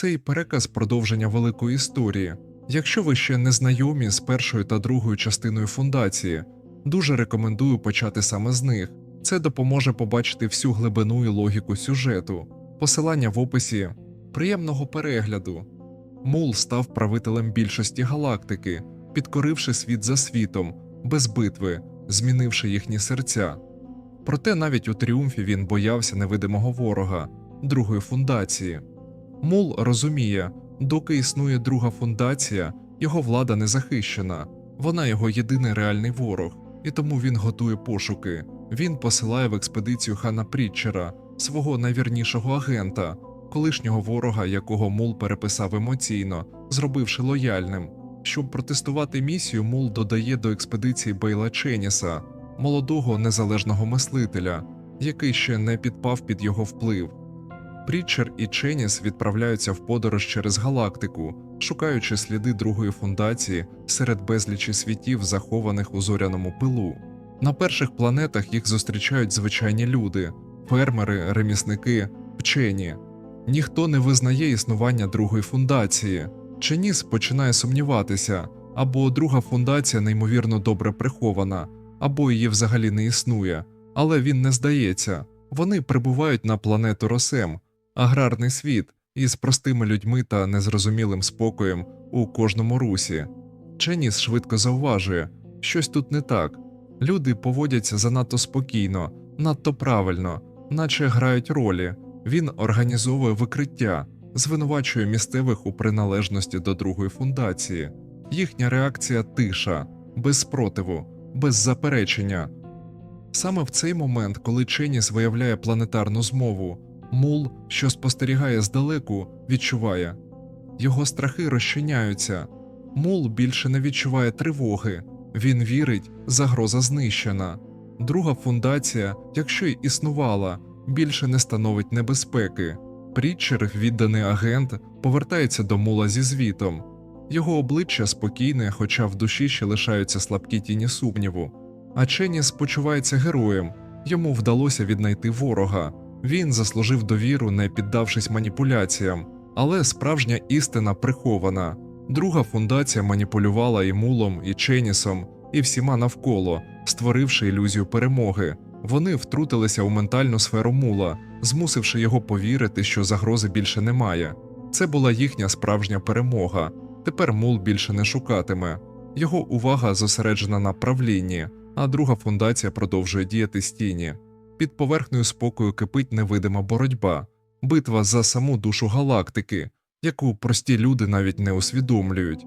Цей переказ продовження великої історії. Якщо ви ще не знайомі з першою та другою частиною фундації, дуже рекомендую почати саме з них. Це допоможе побачити всю глибину і логіку сюжету. Посилання в описі. Приємного перегляду. Мул став правителем більшості галактики, підкоривши світ за світом, без битви, змінивши їхні серця. Проте навіть у тріумфі він боявся невидимого ворога, другої фундації. Мул розуміє, доки існує друга фундація, його влада не захищена, вона його єдиний реальний ворог, і тому він готує пошуки. Він посилає в експедицію хана Прітчера, свого найвірнішого агента, колишнього ворога, якого Мул переписав емоційно, зробивши лояльним. Щоб протестувати місію, Мул додає до експедиції Бейла Ченіса, молодого незалежного мислителя, який ще не підпав під його вплив. Прітчер і Ченіс відправляються в подорож через галактику, шукаючи сліди другої фундації серед безлічі світів, захованих у зоряному пилу. На перших планетах їх зустрічають звичайні люди, фермери, ремісники, вчені. Ніхто не визнає існування другої фундації. Ченіс починає сумніватися, або друга фундація неймовірно добре прихована, або її взагалі не існує, але він не здається. Вони прибувають на планету Росем, аграрний світ із простими людьми та незрозумілим спокоєм у кожному русі. Ченіс швидко зауважує, щось тут не так. Люди поводяться занадто спокійно, надто правильно, наче грають ролі. Він організовує викриття, звинувачує місцевих у приналежності до другої фундації. Їхня реакція тиша, без спротиву, без заперечення. Саме в цей момент, коли Ченіс виявляє планетарну змову, мул, що спостерігає здалеку, відчуває його страхи розчиняються. Мул більше не відчуває тривоги, він вірить, загроза знищена. Друга фундація, якщо й існувала, більше не становить небезпеки. Прітчер, відданий агент, повертається до мула зі звітом. Його обличчя спокійне, хоча в душі ще лишаються слабкі тіні сумніву. А Ченіс почувається героєм, йому вдалося віднайти ворога. Він заслужив довіру, не піддавшись маніпуляціям, але справжня істина прихована. Друга фундація маніпулювала і мулом, і Ченісом, і всіма навколо, створивши ілюзію перемоги. Вони втрутилися у ментальну сферу мула, змусивши його повірити, що загрози більше немає. Це була їхня справжня перемога. Тепер мул більше не шукатиме. Його увага зосереджена на правлінні, а друга фундація продовжує діяти з тіні. Під поверхнею спокою кипить невидима боротьба, битва за саму душу галактики, яку прості люди навіть не усвідомлюють.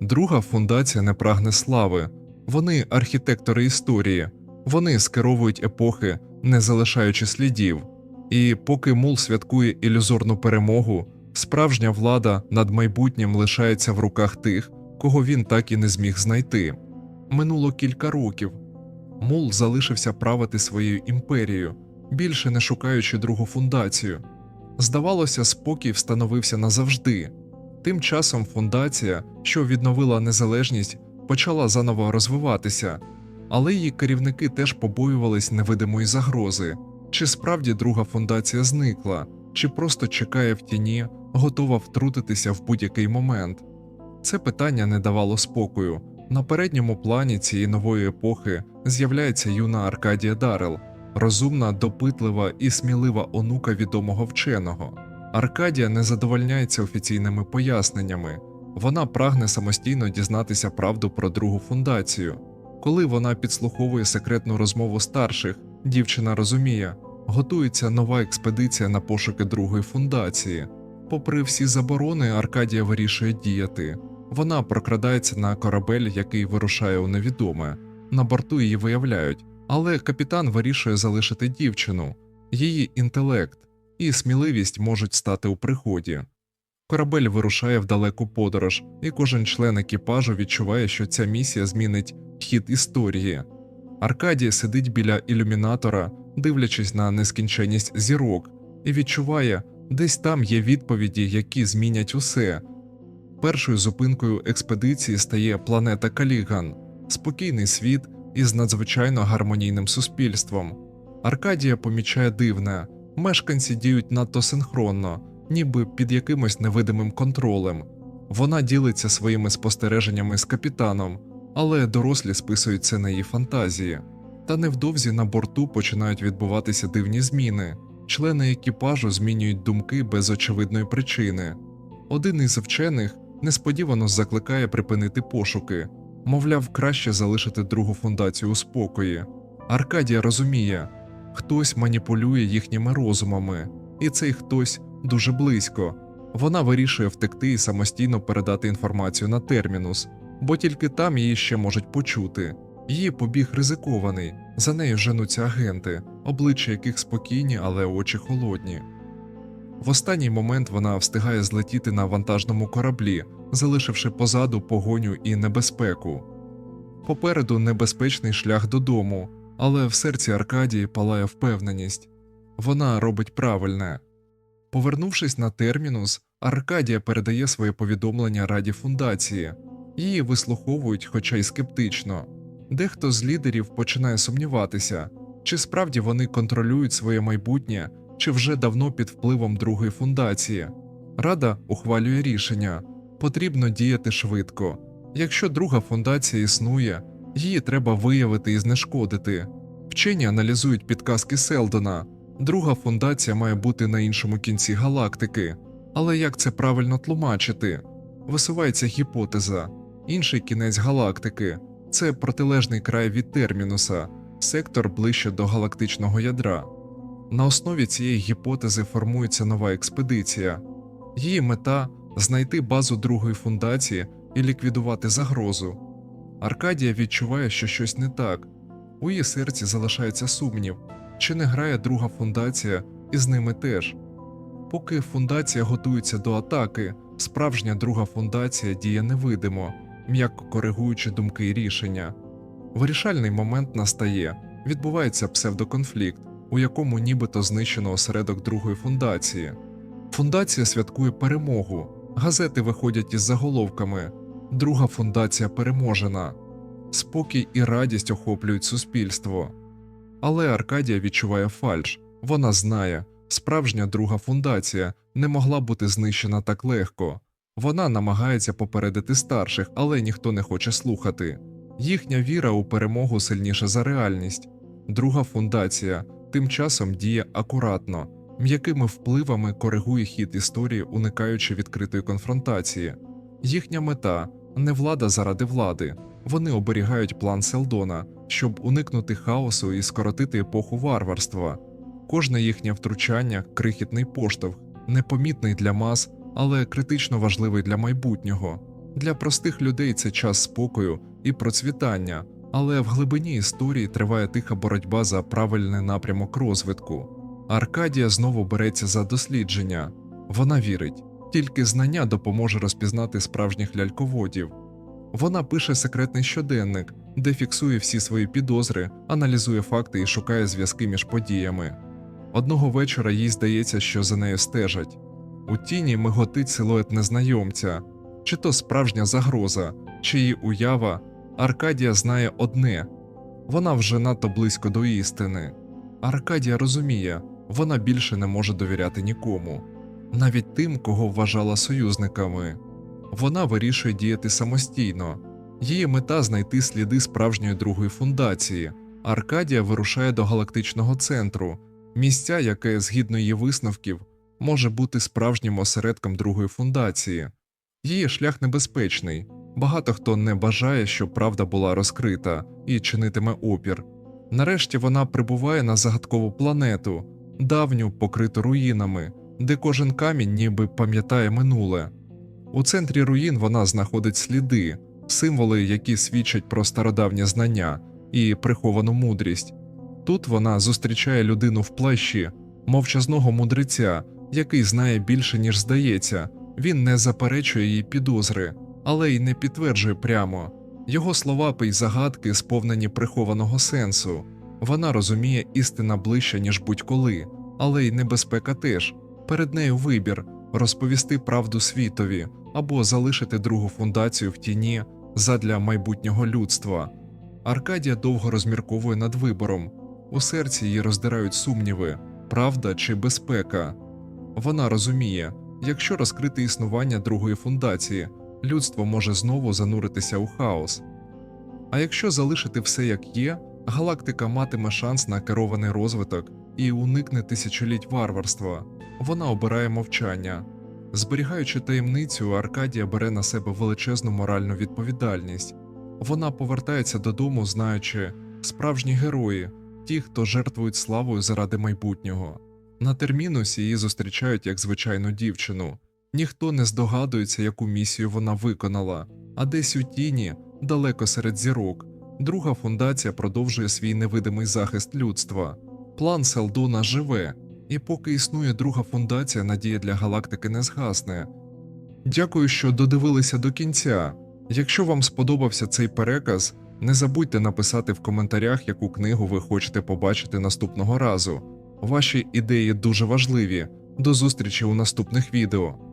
Друга фундація не прагне слави, вони архітектори історії, вони скеровують епохи, не залишаючи слідів. І поки мул святкує ілюзорну перемогу, справжня влада над майбутнім лишається в руках тих, кого він так і не зміг знайти. Минуло кілька років. Мул залишився правити своєю імперією, більше не шукаючи другу фундацію. Здавалося, спокій встановився назавжди. Тим часом фундація, що відновила незалежність, почала заново розвиватися, але її керівники теж побоювались невидимої загрози. Чи справді друга фундація зникла, чи просто чекає в тіні, готова втрутитися в будь-який момент. Це питання не давало спокою. На передньому плані цієї нової епохи з'являється юна Аркадія Дарел, розумна, допитлива і смілива онука відомого вченого. Аркадія не задовольняється офіційними поясненнями, вона прагне самостійно дізнатися правду про другу фундацію. Коли вона підслуховує секретну розмову старших, дівчина розуміє, готується нова експедиція на пошуки другої фундації. Попри всі заборони, Аркадія вирішує діяти. Вона прокрадається на корабель, який вирушає у невідоме. На борту її виявляють, але капітан вирішує залишити дівчину, її інтелект і сміливість можуть стати у приході. Корабель вирушає в далеку подорож, і кожен член екіпажу відчуває, що ця місія змінить хід історії. Аркадія сидить біля ілюмінатора, дивлячись на нескінченність зірок, і відчуває, десь там є відповіді, які змінять усе. Першою зупинкою експедиції стає планета Каліган, спокійний світ із надзвичайно гармонійним суспільством. Аркадія помічає дивне, мешканці діють надто синхронно, ніби під якимось невидимим контролем. Вона ділиться своїми спостереженнями з капітаном, але дорослі списують це на її фантазії. Та невдовзі на борту починають відбуватися дивні зміни. Члени екіпажу змінюють думки без очевидної причини. Один із вчених несподівано закликає припинити пошуки, мовляв, краще залишити другу фундацію у спокої. Аркадія розуміє, хтось маніпулює їхніми розумами, і цей хтось дуже близько. Вона вирішує втекти і самостійно передати інформацію на термінус, бо тільки там її ще можуть почути. Її побіг ризикований, за нею женуться агенти, обличчя яких спокійні, але очі холодні. В останній момент вона встигає злетіти на вантажному кораблі, залишивши позаду погоню і небезпеку. Попереду небезпечний шлях додому, але в серці Аркадії палає впевненість вона робить правильне. Повернувшись на термінус, Аркадія передає своє повідомлення Раді фундації. Її вислуховують, хоча й скептично. Дехто з лідерів починає сумніватися, чи справді вони контролюють своє майбутнє, чи вже давно під впливом другої фундації. Рада ухвалює рішення потрібно діяти швидко. Якщо друга фундація існує, її треба виявити і знешкодити. Вчені аналізують підказки Селдона. Друга фундація має бути на іншому кінці галактики. Але як це правильно тлумачити? Висувається гіпотеза. Інший кінець галактики це протилежний край від термінуса, сектор ближче до галактичного ядра. На основі цієї гіпотези формується нова експедиція. Її мета знайти базу другої фундації і ліквідувати загрозу. Аркадія відчуває, що щось не так. У її серці залишається сумнів, чи не грає друга фундація, і з ними теж. Поки фундація готується до атаки, справжня друга фундація діє невидимо, м'яко коригуючи думки і рішення. Вирішальний момент настає, відбувається псевдоконфлікт, у якому нібито знищено осередок другої фундації. Фундація святкує перемогу, газети виходять із заголовками Друга фундація переможена. Спокій і радість охоплюють суспільство. Але Аркадія відчуває фальш. Вона знає, справжня друга фундація не могла бути знищена так легко. Вона намагається попередити старших, але ніхто не хоче слухати. Їхня віра у перемогу сильніша за реальність. Друга фундація тим часом діє акуратно, м'якими впливами коригує хід історії, уникаючи відкритої конфронтації. Їхня мета не влада заради влади. Вони оберігають план Селдона, щоб уникнути хаосу і скоротити епоху варварства. Кожне їхнє втручання крихітний поштовх, непомітний для мас, але критично важливий для майбутнього. Для простих людей це час спокою і процвітання, але в глибині історії триває тиха боротьба за правильний напрямок розвитку. Аркадія знову береться за дослідження. Вона вірить, тільки знання допоможе розпізнати справжніх ляльководів. Вона пише секретний щоденник, де фіксує всі свої підозри, аналізує факти і шукає зв'язки між подіями. Одного вечора їй здається, що за нею стежать. У тіні миготить силует незнайомця, чи то справжня загроза, чи її уява. Аркадія знає одне вона вже надто близько до істини. Аркадія розуміє, вона більше не може довіряти нікому, навіть тим, кого вважала союзниками. Вона вирішує діяти самостійно. Її мета знайти сліди справжньої другої фундації. Аркадія вирушає до галактичного центру, місця, яке, згідно її висновків, може бути справжнім осередком другої фундації. Її шлях небезпечний. Багато хто не бажає, щоб правда була розкрита і чинитиме опір. Нарешті вона прибуває на загадкову планету, давню покриту руїнами, де кожен камінь ніби пам'ятає минуле. У центрі руїн вона знаходить сліди, символи, які свідчать про стародавнє знання і приховану мудрість. Тут вона зустрічає людину в плащі, мовчазного мудреця, який знає більше, ніж здається. Він не заперечує її підозри, але й не підтверджує прямо. Його слова й загадки сповнені прихованого сенсу. Вона розуміє істина ближче, ніж будь-коли, але й небезпека теж. Перед нею вибір розповісти правду світові або залишити другу фундацію в тіні задля майбутнього людства. Аркадія довго розмірковує над вибором. У серці її роздирають сумніви, правда чи безпека. Вона розуміє, Якщо розкрити існування другої фундації, людство може знову зануритися у хаос. А якщо залишити все як є, галактика матиме шанс на керований розвиток і уникне тисячоліть варварства. Вона обирає мовчання. Зберігаючи таємницю, Аркадія бере на себе величезну моральну відповідальність. Вона повертається додому, знаючи справжні герої, ті, хто жертвують славою заради майбутнього. На термінусі її зустрічають як звичайну дівчину. Ніхто не здогадується, яку місію вона виконала, а десь у тіні, далеко серед зірок, друга фундація продовжує свій невидимий захист людства. План Селдона живе, і поки існує друга фундація, надія для галактики не згасне. Дякую, що додивилися до кінця. Якщо вам сподобався цей переказ, не забудьте написати в коментарях, яку книгу ви хочете побачити наступного разу. Ваші ідеї дуже важливі. До зустрічі у наступних відео.